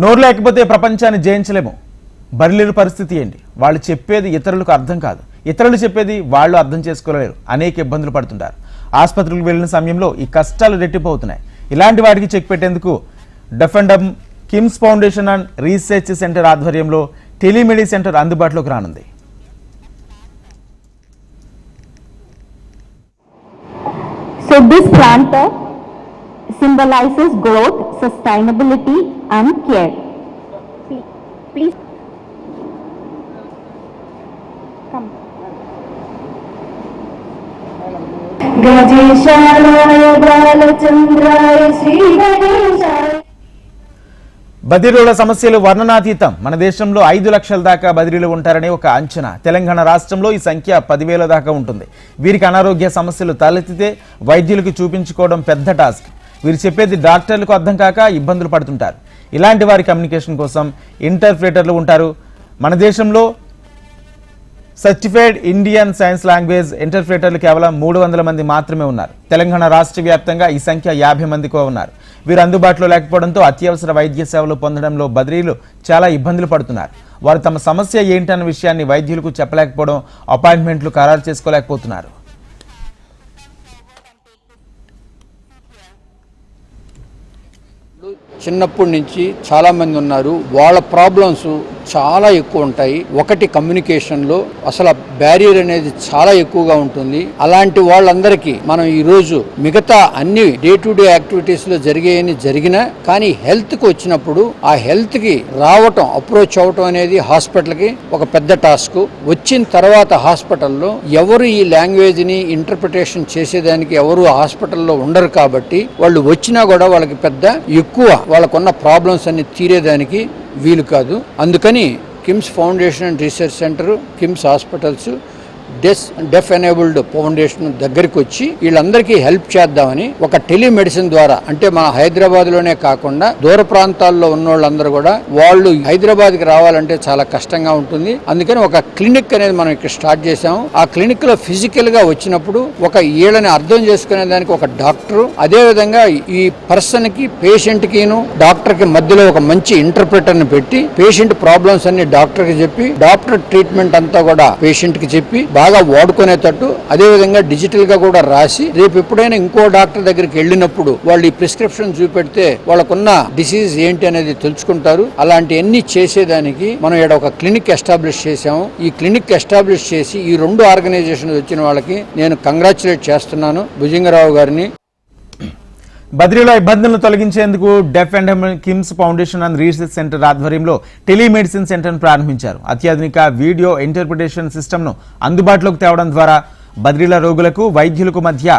నోరు లేకపోతే ప్రపంచాన్ని జయించలేము. బరిలేరు పరిస్థితి ఏంటి? వాళ్ళు చెప్పేది ఇతరులకు అర్థం కాదు. ఇతరులు చెప్పేది వాళ్ళు అర్థం చేసుకోలేరు. అనేక ఇబ్బందులు పడుతుంటారు. ఆసుపత్రులకు వెళ్ళిన సమయంలో ఈ కష్టాలు రెట్టిపోతున్నాయి. ఇలాంటి వాటికి చెక్ పెట్టేందుకు deaf and KIMS foundation and research centre ఆధ్వర్యంలో టెలిమెడి సెంటర్ అందుబాటులోకి రానుంది. So this planter symbolizes growth, sustainability and care. Please. Come. బదిలీల సమస్యలు వర్ణనాతీతం మన దేశంలో ఐదు లక్షల దాకా బదిలీలు ఉంటారని ఒక అంచనా తెలంగాణ రాష్ట్రంలో ఈ సంఖ్య పదివేల దాకా ఉంటుంది వీరికి అనారోగ్య సమస్యలు తలెత్తితే వైద్యులకు చూపించుకోవడం పెద్ద టాస్క్ వీరు చెప్పేది డాక్టర్లకు అర్థం కాక ఇబ్బందులు పడుతుంటారు. ఇలాంటి వారి కమ్యూనికేషన్ కోసం ఇంటర్ప్రిటర్లు ఉంటారు. మన దేశంలో సర్టిఫైడ్ ఇండియన్ సైన్స్ లాంగ్వేజ్ ఇంటర్ప్రిటర్లు కేవలం మూడు వందల మంది మాత్రమే ఉన్నారు. తెలంగాణ రాష్ట్ర వ్యాప్తంగా ఈ సంఖ్య యాభై మందికో ఉన్నారు. వీరు అందుబాటులో లేకపోవడంతో అత్యవసర వైద్య సేవలు పొందడంలో బదిలీలు చాలా ఇబ్బందులు పడుతున్నారు. వారు తమ సమస్య ఏంటన్న విషయాన్ని వైద్యులకు చెప్పలేకపోవడం అపాయింట్మెంట్లు ఖరారు చేసుకోలేకపోతున్నారు. చిన్నప్పటి నుంచి చాలామంది ఉన్నారు. వాళ్ళ ప్రాబ్లమ్స్ చాలా ఎక్కువ ఉంటాయి. ఒకటి కమ్యూనికేషన్లో అసలు బ్యారియర్ అనేది చాలా ఎక్కువగా ఉంటుంది. అలాంటి వాళ్ళందరికీ మనం ఈరోజు మిగతా అన్ని డే టు డే యాక్టివిటీస్లో జరిగేయని జరిగినా కానీ హెల్త్కి వచ్చినప్పుడు ఆ హెల్త్కి రావటం అప్రోచ్ అవటం అనేది హాస్పిటల్కి ఒక పెద్ద టాస్క్ వచ్చిన తర్వాత హాస్పిటల్లో ఎవరు ఈ లాంగ్వేజ్ని ఇంటర్ప్రిటేషన్ చేసేదానికి ఎవరు హాస్పిటల్లో ఉండరు కాబట్టి వాళ్ళు వచ్చినా కూడా వాళ్ళకి పెద్ద ఎక్కువ వాళ్ళకున్న ప్రాబ్లమ్స్ అన్ని తీరేదానికి వీలు కాదు. అందుకని KIMS foundation and research centre KIMS hospitals డెస్ deaf enabled foundation దగ్గరికి వచ్చి వీళ్ళందరికీ హెల్ప్ చేద్దామని ఒక టెలిమెడిసిన్ ద్వారా అంటే మన హైదరాబాద్లోనే కాకుండా దూర ప్రాంతాల్లో ఉన్న వాళ్ళందరూ కూడా వాళ్ళు హైదరాబాద్కి రావాలంటే చాలా కష్టంగా ఉంటుంది. అందుకని ఒక క్లినిక్ అనేది మనం ఇక్కడ స్టార్ట్ చేసాము ఆ క్లినిక్లో ఫిజికల్గా వచ్చినప్పుడు ఒక ఈళ్ళని అర్థం చేసుకునే దానికి ఒక డాక్టర్ అదే విధంగా ఈ పర్సన్కి పేషెంట్ కిను డాక్టర్కి మధ్యలో ఒక మంచి ఇంటర్ప్రిటర్ని పెట్టి పేషెంట్ ప్రాబ్లమ్స్ అన్ని డాక్టర్కి చెప్పి డాక్టర్ ట్రీట్మెంట్ అంతా కూడా పేషెంట్కి చెప్పి బాగా వాడుకునేటట్టు అదే విధంగా కూడా రాసి రేపు ఎప్పుడైనా ఇంకో డాక్టర్ దగ్గరికి వెళ్ళినప్పుడు వాళ్ళు ఈ ప్రిస్క్రిప్షన్ చూపెడితే వాళ్ళకున్న డిసీజ్ ఏంటి అనేది తెలుసుకుంటారు. అలాంటి అన్ని చేసేదానికి మనం ఇక్కడ ఒక క్లినిక్ ఎస్టాబ్లిష్ చేసాము ఈ క్లినిక్ ఎస్టాబ్లిష్ చేసి ఈ రెండు ఆర్గనైజేషన్ వచ్చిన వాళ్ళకి నేను కంగ్రాచులేట్ చేస్తున్నాను. భుజంగరావు గారిని బద్రీలో ఇబ్బందులను తొలగించేందుకు deaf and KIMS foundation and research centre ఆధ్వర్యంలో టెలిమెడిసిన్ సెంటర్ను ప్రారంభించారు. అత్యాధునిక వీడియో ఇంటర్ప్రిటేషన్ సిస్టమ్ను అందుబాటులోకి తేవడం ద్వారా బద్రీల రోగులకు వైద్యులకు మధ్య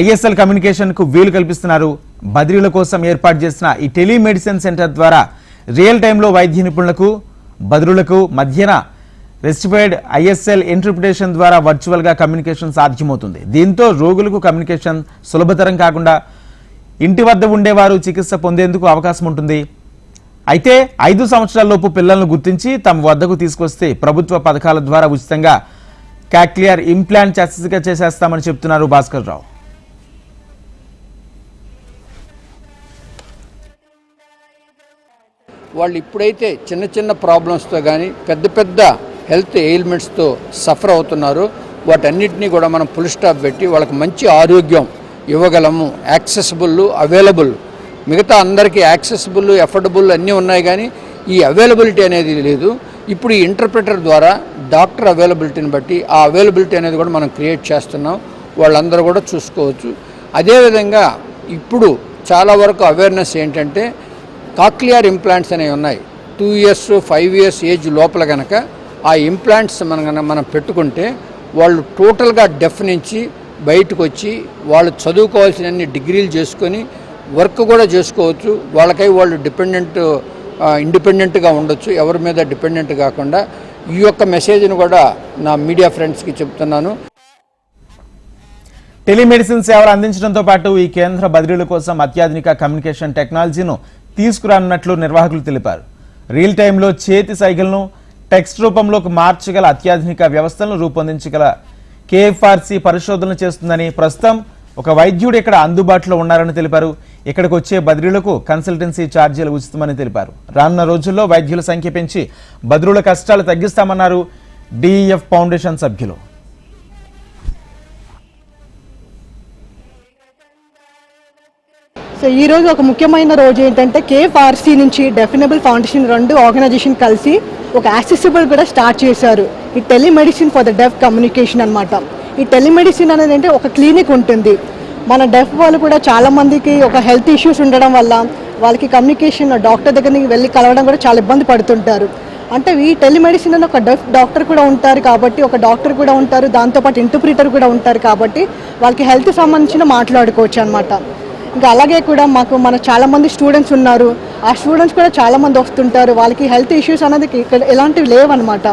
ఐఎస్ఎల్ కమ్యూనికేషన్కు వీలు కల్పిస్తున్నారు. బద్రీల కోసం ఏర్పాటు చేసిన ఈ టెలిమెడిసిన్ సెంటర్ ద్వారా రియల్ టైంలో వైద్య నిపుణులకు బద్రులకు మధ్యన రెస్టిఫైడ్ ఐఎస్ఎల్ ఇంటర్ప్రిటేషన్ ద్వారా వర్చువల్గా కమ్యూనికేషన్ సాధ్యమవుతుంది. దీంతో రోగులకు కమ్యూనికేషన్ సులభతరం కాకుండా ఇంటి వద్ద ఉండేవారు చికిత్స పొందేందుకు అవకాశం ఉంటుంది. అయితే ఐదు సంవత్సరాలలోపు పిల్లలను గుర్తించి తమ వద్దకు తీసుకొస్తే ప్రభుత్వ పథకాల ద్వారా ఉచితంగా క్యాక్లియర్ ఇంప్లాంట్ శస్త్రచికిత్స చేసేస్తామని చెప్తున్నారు భాస్కర్ రావు. వాళ్ళు ఇప్పుడైతే చిన్న చిన్న ప్రాబ్లమ్స్తో కానీ పెద్ద పెద్ద హెల్త్ ఎయిల్మెంట్స్తో సఫర్ అవుతున్నారు. వాటన్నిటినీ కూడా మనం ఫుల్ స్టాప్ పెట్టి వాళ్ళకి మంచి ఆరోగ్యం ఇవ్వగలము. Accessible available. మిగతా అందరికీ యాక్సెసిబుల్ ఎఫర్డబుల్ అన్నీ ఉన్నాయి కానీ ఈ అవైలబిలిటీ అనేది లేదు. ఇప్పుడు ఈ ఇంటర్ప్రిటర్ ద్వారా డాక్టర్ అవైలబిలిటీని బట్టి ఆ అవైలబిలిటీ అనేది కూడా మనం క్రియేట్ చేస్తున్నాం. వాళ్ళందరూ కూడా చూసుకోవచ్చు. అదేవిధంగా ఇప్పుడు చాలా వరకు అవేర్నెస్ ఏంటంటే కాక్లియర్ ఇంప్లాంట్స్ అనేవి ఉన్నాయి. Two years five years age లోపల కనుక ఆ ఇంప్లాంట్స్ మనం మనం పెట్టుకుంటే వాళ్ళు టోటల్గా డెఫ్ నుంచి బయటకు వచ్చి వాళ్ళు చదువుకోవాల్సిన అన్ని డిగ్రీలు చేసుకొని వర్క్ కూడా చేసుకోవచ్చు. వాళ్ళకై వాళ్ళు డిపెండెంట్ ఇండిపెండెంట్గా ఉండొచ్చు. ఎవరి మీద డిపెండెంట్ కాకుండా ఈ యొక్క మెసేజ్ని కూడా నా మీడియా ఫ్రెండ్స్కి చెప్తున్నాను. టెలిమెడిసిన్ సేవలు అందించడంతో పాటు ఈ కేంద్ర బదిలీల కోసం అత్యాధునిక కమ్యూనికేషన్ టెక్నాలజీను తీసుకురానున్నట్లు నిర్వాహకులు తెలిపారు. రియల్ టైంలో చేతి సైకిల్ను టెక్స్ట్ రూపంలోకి మార్చగల అత్యాధునిక వ్యవస్థలను రూపొందించగల కేఎఫ్ఆర్సి పరిశోధనలు చేస్తుందని ప్రస్తుతం ఒక వైద్యుడు ఇక్కడ అందుబాటులో ఉన్నారని తెలిపారు. ఇక్కడికి వచ్చే బదిలీలకు కన్సల్టెన్సీ ఛార్జీలు ఉచితమని తెలిపారు. రానున్న రోజుల్లో వైద్యుల సంఖ్య పెంచి బదిలీల కష్టాలు తగ్గిస్తామన్నారు డిఈఎఫ్ ఫౌండేషన్ సభ్యులు. సో ఈ రోజు ఒక ముఖ్యమైన రోజు ఏంటంటే కేఎఫ్ఆర్సీ నుంచి డెఫినబుల్ ఫౌండేషన్ రెండు ఆర్గనైజేషన్ కలిసి ఒక యాక్సెసిబుల్ కూడా స్టార్ట్ చేశారు. ఈ telemedicine for the deaf communication అనమాట ఈ టెలిమెడిసిన్ అనేది అంటే ఒక క్లినిక్ ఉంటుంది. మన డెఫ్ వాళ్ళు కూడా చాలామందికి ఒక హెల్త్ ఇష్యూస్ ఉండడం వల్ల వాళ్ళకి కమ్యూనికేషన్ డాక్టర్ దగ్గరికి వెళ్ళి కలవడం కూడా చాలా ఇబ్బంది పడుతుంటారు. అంటే ఈ టెలిమెడిసిన్ అని ఒక డెఫ్ డాక్టర్ కూడా ఉంటారు కాబట్టి ఒక డాక్టర్ కూడా ఉంటారు దాంతోపాటు ఇంటర్ప్రిటర్ కూడా ఉంటారు కాబట్టి వాళ్ళకి హెల్త్ సంబంధించిన మాట్లాడుకోవచ్చు అనమాట ఇంకా అలాగే కూడా మాకు మన చాలామంది స్టూడెంట్స్ ఉన్నారు. ఆ స్టూడెంట్స్ కూడా చాలామంది వస్తుంటారు. వాళ్ళకి హెల్త్ ఇష్యూస్ అనేది ఇక్కడ ఎలాంటివి లేవన్నమాట.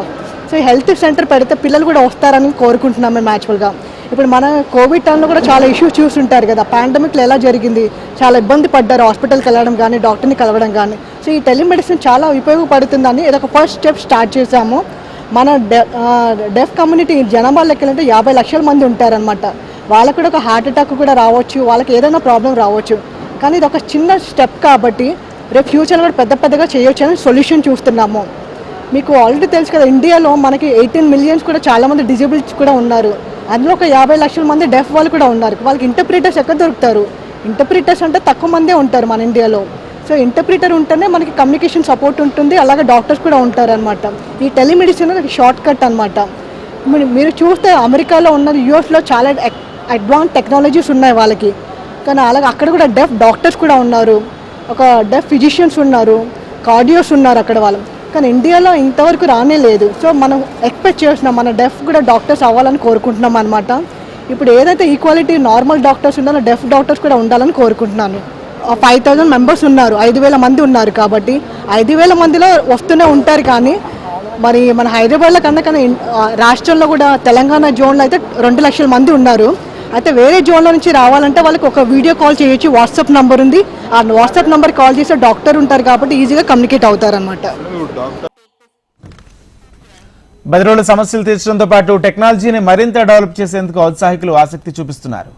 సో హెల్త్ సెంటర్ పెడితే పిల్లలు కూడా వస్తారని కోరుకుంటున్నాం మేము యాక్చువల్గా ఇప్పుడు మన కోవిడ్ టైంలో కూడా చాలా ఇష్యూస్ చూస్తుంటారు కదా. పాండమిక్లో ఎలా జరిగింది? చాలా ఇబ్బంది పడ్డారు హాస్పిటల్కి వెళ్ళడం కానీ డాక్టర్ని కలవడం కానీ సో ఈ టెలిమెడిసిన్ చాలా ఉపయోగపడుతుందని ఇది ఒక ఫస్ట్ స్టెప్ స్టార్ట్ చేశాము. మన డె డెఫ్ కమ్యూనిటీ జనాభా లెక్కలంటే యాభై లక్షల మంది ఉంటారనమాట వాళ్ళకు కూడా ఒక హార్ట్ అటాక్ కూడా రావచ్చు వాళ్ళకి ఏదైనా ప్రాబ్లం రావచ్చు. కానీ ఇది ఒక చిన్న స్టెప్ కాబట్టి రేపు ఫ్యూచర్లో కూడా పెద్ద పెద్దగా చేయొచ్చు అని సొల్యూషన్ చూస్తున్నాము. మీకు ఆల్రెడీ తెలుసు కదా ఇండియాలో మనకి ఎయిటీన్ మిలియన్స్ కూడా చాలామంది డిజేబుల్స్ కూడా ఉన్నారు. అందులో ఒక యాభై లక్షల మంది డెఫ్ వాళ్ళు కూడా ఉన్నారు. వాళ్ళకి ఇంటర్ప్రిటర్స్ ఎక్కడ దొరుకుతారు? ఇంటర్ప్రిటర్స్ అంటే తక్కువ మందే ఉంటారు మన ఇండియాలో సో ఇంటర్ప్రిటర్ ఉంటేనే మనకి కమ్యూనికేషన్ సపోర్ట్ ఉంటుంది అలాగే డాక్టర్స్ కూడా ఉంటారు అనమాట ఈ టెలిమెడిసిన్ అనేది షార్ట్ కట్ అనమాట మీరు- మీరు చూస్తే అమెరికాలో ఉన్నది యూఎస్లో చాలా అడ్వాన్స్ టెక్నాలజీస్ ఉన్నాయి వాళ్ళకి. కానీ అలాగే అక్కడ కూడా డెఫ్ డాక్టర్స్ కూడా ఉన్నారు. ఒక డెఫ్ ఫిజిషియన్స్ ఉన్నారు. కార్డియోస్ ఉన్నారు అక్కడ వాళ్ళు. కానీ ఇండియాలో ఇంతవరకు రానే లేదు. సో మనం ఎక్స్పెక్ట్ చేస్తున్నాం మన డెఫ్ కూడా డాక్టర్స్ అవ్వాలని కోరుకుంటున్నాం అనమాట ఇప్పుడు ఏదైతే ఈక్వాలిటీ నార్మల్ డాక్టర్స్ ఉన్నారో డెఫ్ డాక్టర్స్ కూడా ఉండాలని కోరుకుంటున్నాను. ఫైవ్ థౌజండ్ మెంబర్స్ ఉన్నారు ఐదు వేల మంది ఉన్నారు కాబట్టి ఐదు వేల మందిలో వస్తూనే ఉంటారు కానీ మరి మన హైదరాబాద్లో కన్నా కానీ రాష్ట్రంలో కూడా తెలంగాణ జోన్లో అయితే రెండు లక్షల మంది ఉన్నారు. అయితే వేరే జోన్లో నుంచి రావాలంటే వాళ్ళకి ఒక వీడియో కాల్ చేయొచ్చు. వాట్సాప్ నంబర్ ఉంది. ఆ వాట్సాప్ నంబర్ కాల్ చేస్తే డాక్టర్ ఉంటారు కాబట్టి ఈజీగా కమ్యూనికేట్ అవుతారనమాట బదిలీల సమస్యలు తీర్చడంతో పాటు టెక్నాలజీని మరింత డెవలప్ చేసేందుకు ఔత్సాహికులు ఆసక్తి చూపిస్తున్నారు.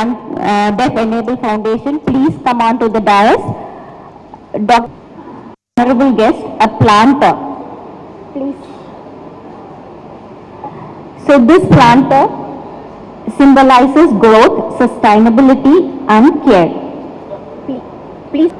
And uh, Deaf Enable Foundation, please come on to the dais. Dr. Honorable guest, a planter. Please. So this planter symbolizes growth, sustainability and care. Please- Please